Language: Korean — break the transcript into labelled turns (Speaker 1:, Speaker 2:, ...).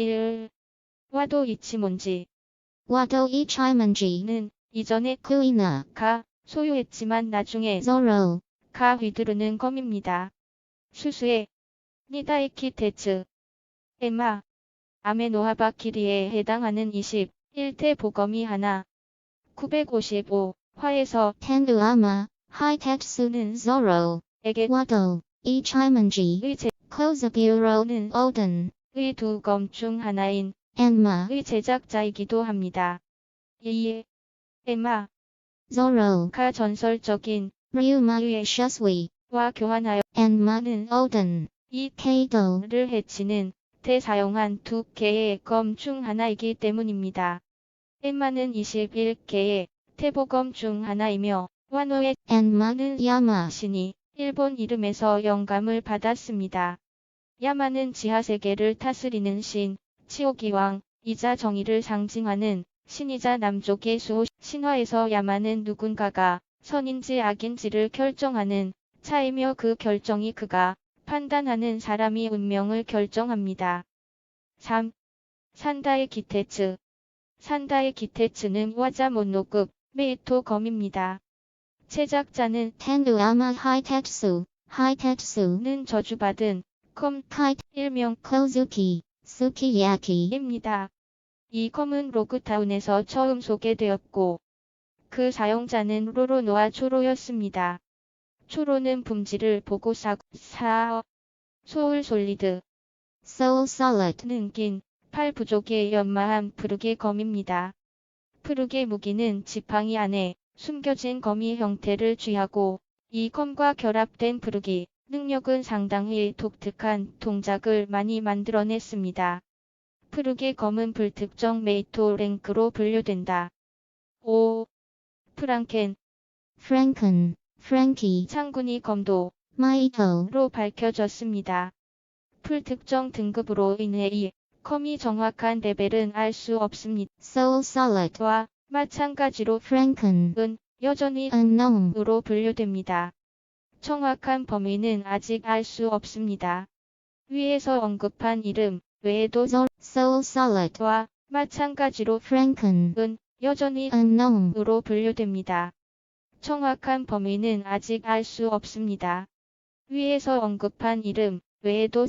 Speaker 1: 1. 와도 이치몬지는
Speaker 2: Wado Ichimonji.
Speaker 1: 이전에
Speaker 2: Kuina.
Speaker 1: 가 소유했지만 나중에
Speaker 2: Zoro.
Speaker 1: 가 휘두르는 검입니다. 수수의 니다이키 테츠 에마 아메노하바 키리에 해당하는 21태 보검이 하나 955 화에서
Speaker 2: Tenduama. Hitetsu는 Zoro.
Speaker 1: 에게
Speaker 2: Wado. Ichimonji.
Speaker 1: 의, 제,
Speaker 2: Kozaburo. Oden.
Speaker 1: 의 두 검 중 하나인
Speaker 2: Enma.
Speaker 1: 의 제작자이기도 합니다. 2. 에마
Speaker 2: Zoro.
Speaker 1: 가 전설적인
Speaker 2: Ryumae Shusui.
Speaker 1: 와 교환하여
Speaker 2: Enma는 Oden.
Speaker 1: 이
Speaker 2: Kado.
Speaker 1: 를 해치는 대 사용한 두 개의 검 중 하나이기 때문입니다. 엠마는 21개의 태보검 중 하나이며 와노의
Speaker 2: Enma는 Yama.
Speaker 1: 신이 일본 이름에서 영감을 받았습니다. 야마는 지하세계를 다스리는 신, 치오기왕, 이자 정의를 상징하는 신이자 남족의 수호 신화에서 야마는 누군가가 선인지 악인지를 결정하는 차이며 그 결정이 그가 판단하는 사람이 운명을 결정합니다. 3. 산다의 기테츠 산다의 기테츠는 와자모노급 메이토 검입니다. 제작자는
Speaker 2: Tenduama Hitetsu. Hitetsu는
Speaker 1: 는 저주받은 컴
Speaker 2: Kite.
Speaker 1: 일명
Speaker 2: Kozuki. Sukiyaki.
Speaker 1: 입니다. 이 검은 로그타운에서 처음 소개되었고 그 사용자는 로로노아 초로였습니다. 초로는 품질을 보고 사, 사 소울 솔리드
Speaker 2: Soul Solid.
Speaker 1: 는 긴, 팔 부족의 연마한 푸르게 검입니다. 푸르게 무기는 지팡이 안에 숨겨진 거미 형태를 취하고 이 검과 결합된 푸르기 능력은 상당히 독특한 동작을 많이 만들어냈습니다. 푸르게 검은 불특정 메이토 랭크로 분류된다. 5. 프랑켄
Speaker 2: Franken. Frankie.
Speaker 1: 창군이 검도
Speaker 2: Maito.
Speaker 1: 로 밝혀졌습니다. 풀특정 등급으로 인해 이 컴이 정확한 레벨은 알 수 없습니다.
Speaker 2: Soul Solid.
Speaker 1: 와 마찬가지로
Speaker 2: Franken.
Speaker 1: 은 여전히
Speaker 2: Unknown.
Speaker 1: 으로 분류됩니다. 정확한 범위는 아직 알 수 없습니다. 위에서 언급한 이름 외에도.
Speaker 2: Soul Solid.
Speaker 1: 와 마찬가지로
Speaker 2: Franken.
Speaker 1: 은 여전히
Speaker 2: Unknown.
Speaker 1: 으로 분류됩니다. 정확한 범위는 아직 알 수 없습니다. 위에서 언급한 이름 외에도.